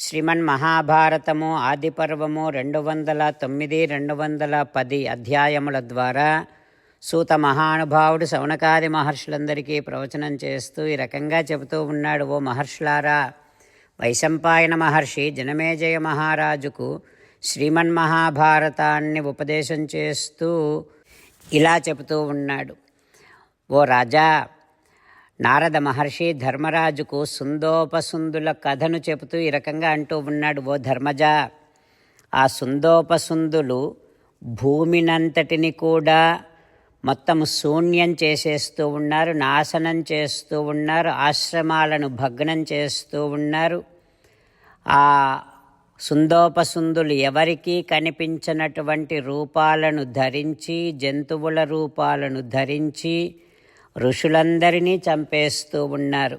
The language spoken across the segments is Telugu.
శ్రీమన్ మహాభారతము ఆదిపర్వము రెండు వందల తొమ్మిది రెండు వందల పది అధ్యాయముల ద్వారా సూత మహానుభావుడు శౌనకాది మహర్షులందరికీ ప్రవచనం చేస్తూ ఈ రకంగా చెబుతూ ఉన్నాడు ఓ మహర్షులారా వైశంపాయన మహర్షి జనమేజయ మహారాజుకు శ్రీమన్ మహాభారతాన్ని ఉపదేశం చేస్తూ ఇలా చెబుతూ ఉన్నాడు ఓ రాజా నారద మహర్షి ధర్మరాజుకు సుందోపసుందుల కథను చెబుతూ ఈ రకంగా అంటూ ఉన్నాడు ఓ ధర్మజ ఆ సుందోపసుందులు భూమినంతటిని కూడా మొత్తం శూన్యం చేసేస్తూ ఉన్నారు నాశనం చేస్తూ ఉన్నారు ఆశ్రమాలను భగ్నం చేస్తూ ఉన్నారు. ఆ సుందోపసుందులు ఎవరికీ కనిపించినటువంటి రూపాలను ధరించి జంతువుల రూపాలను ధరించి ఋషులందరినీ చంపేస్తూ ఉన్నారు.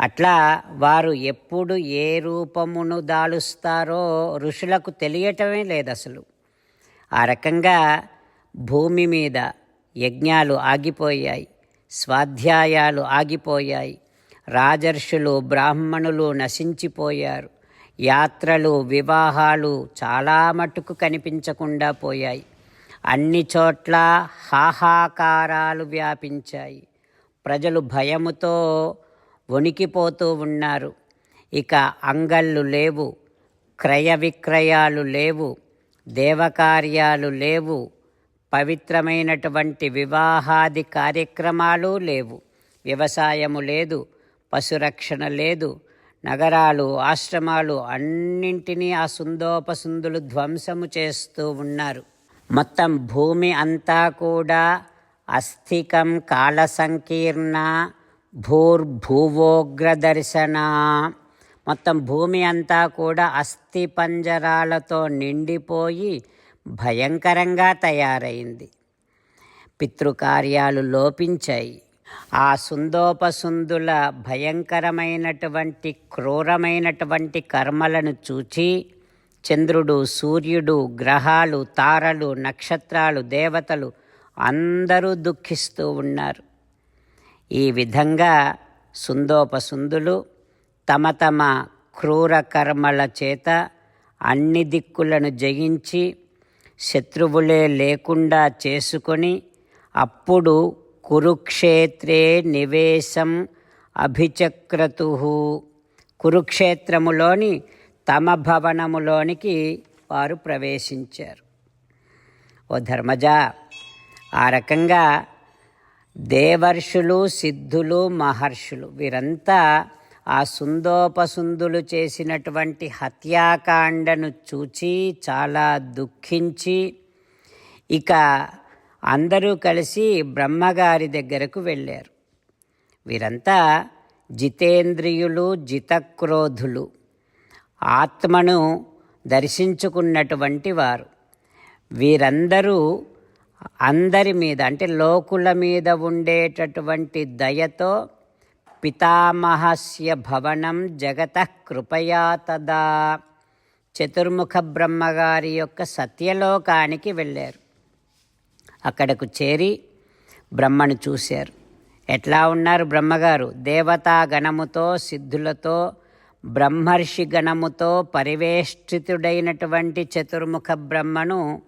అట్లా వారు ఎప్పుడు ఏ రూపమును దాలుస్తారో ఋషులకు తెలియటమే లేదు అసలు ఆ రకంగా భూమి మీద యజ్ఞాలు ఆగిపోయాయి స్వాధ్యాయాలు ఆగిపోయాయి రాజర్షులు బ్రాహ్మణులు నశించిపోయారు యాత్రలు వివాహాలు చాలా మటుకు కనిపించకుండా పోయాయి. అన్ని చోట్ల హాహాకారాలు వ్యాపించాయి. ప్రజలు భయముతో వణికిపోతూ ఉన్నారు. ఇక అంగళ్ళు లేవు క్రయ విక్రయాలు లేవు దేవకార్యాలు లేవు పవిత్రమైనటువంటి వివాహాది కార్యక్రమాలు లేవు. వ్యవసాయము లేదు పశురక్షణ లేదు నగరాలు ఆశ్రమాలు అన్నింటినీ ఆ సుందోపసుందులు ధ్వంసము చేస్తూ ఉన్నారు. మొత్తం భూమి అంతా కూడా అస్థికం కాల సంకీర్ణ భూర్భువోగ్ర దర్శన మొత్తం భూమి అంతా కూడా అస్థి పంజరాలతో నిండిపోయి భయంకరంగా తయారైంది. పితృకార్యాలు లోపించాయి. ఆ సుందోపసుందుల భయంకరమైనటువంటి క్రూరమైనటువంటి కర్మలను చూచి చంద్రుడు సూర్యుడు గ్రహాలు తారలు నక్షత్రాలు దేవతలు అందరూ దుఃఖిస్తూ ఉన్నారు. ఈ విధంగా సుందోపసుందులు తమ తమ క్రూర కర్మల చేత అన్ని దిక్కులను జయించి శత్రువులే లేకుండా చేసుకొని అప్పుడు కురుక్షేత్రే నివేశం అభిచక్రతు. కురుక్షేత్రములోని తమ భవనములోనికి వారు ప్రవేశించారు. ఓ ధర్మజ ఆ రకంగా దేవర్షులు సిద్ధులు మహర్షులు వీరంతా ఆ సుందోపసుందులు చేసినటువంటి హత్యాకాండను చూచి చాలా దుఃఖించి ఇక అందరూ కలిసి బ్రహ్మగారి దగ్గరకు వెళ్ళారు. వీరంతా జితేంద్రియులు జితక్రోధులు. ఆత్మను దర్శించుకున్నటువంటి వారు. వీరందరూ అందరి మీద అంటే లోకుల మీద ఉండేటటువంటి దయతో పితామహస్య భవనం జగత కృపయా తదా. చతుర్ముఖ బ్రహ్మగారి యొక్క సత్యలోకానికి వెళ్ళారు. అక్కడకు చేరి బ్రహ్మను చూశారు. ఎట్లా ఉన్నారు బ్రహ్మగారు? దేవతా గణముతో సిద్ధులతో బ్రహ్మర్షి గణముతో పరివేష్టితుడైనటువంటి చతుర్ముఖ బ్రహ్మను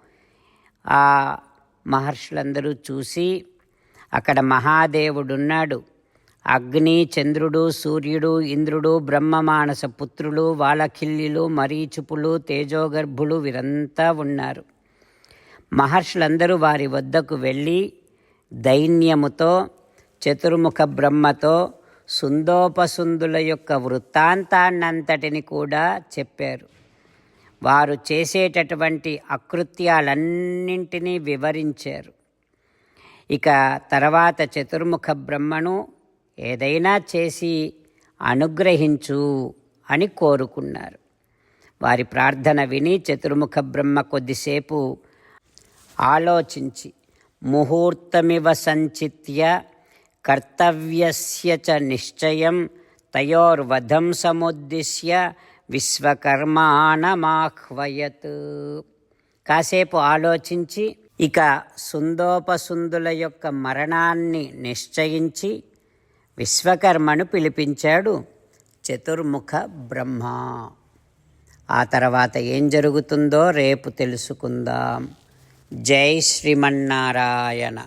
ఆ మహర్షులందరూ చూసి అక్కడ మహాదేవుడున్నాడు. అగ్ని చంద్రుడు సూర్యుడు ఇంద్రుడు బ్రహ్మమానస పుత్రులు వాళఖిల్యులు మరీచుపులు తేజోగర్భులు వీరంతా ఉన్నారు. మహర్షులందరూ వారి వద్దకు వెళ్ళి దైన్యముతో చతుర్ముఖ బ్రహ్మతో సుందోపసుందుల యొక్క వృత్తాంతాన్నంతటిని కూడా చెప్పారు. వారు చేసేటటువంటి అకృత్యాలన్నింటినీ వివరించారు. ఇక తర్వాత చతుర్ముఖ బ్రహ్మను ఏదైనా చేసి అనుగ్రహించు అని కోరుకున్నారు. వారి ప్రార్థన విని చతుర్ముఖ బ్రహ్మ కొద్దిసేపు ఆలోచించి ముహూర్తమివ సంచిత్య కర్తవ్యస్య చ నిశ్చయం తయోర్వధం సముద్దిశ్య విశ్వకర్మాణమాహ్వయత్ కాసేపు ఆలోచించి ఇక సుందోపసుందుల యొక్క మరణాన్ని నిశ్చయించి విశ్వకర్మను పిలిపించాడు చతుర్ముఖ బ్రహ్మ. ఆ తర్వాత ఏం జరుగుతుందో రేపు తెలుసుకుందాం. జై శ్రీమన్నారాయణ.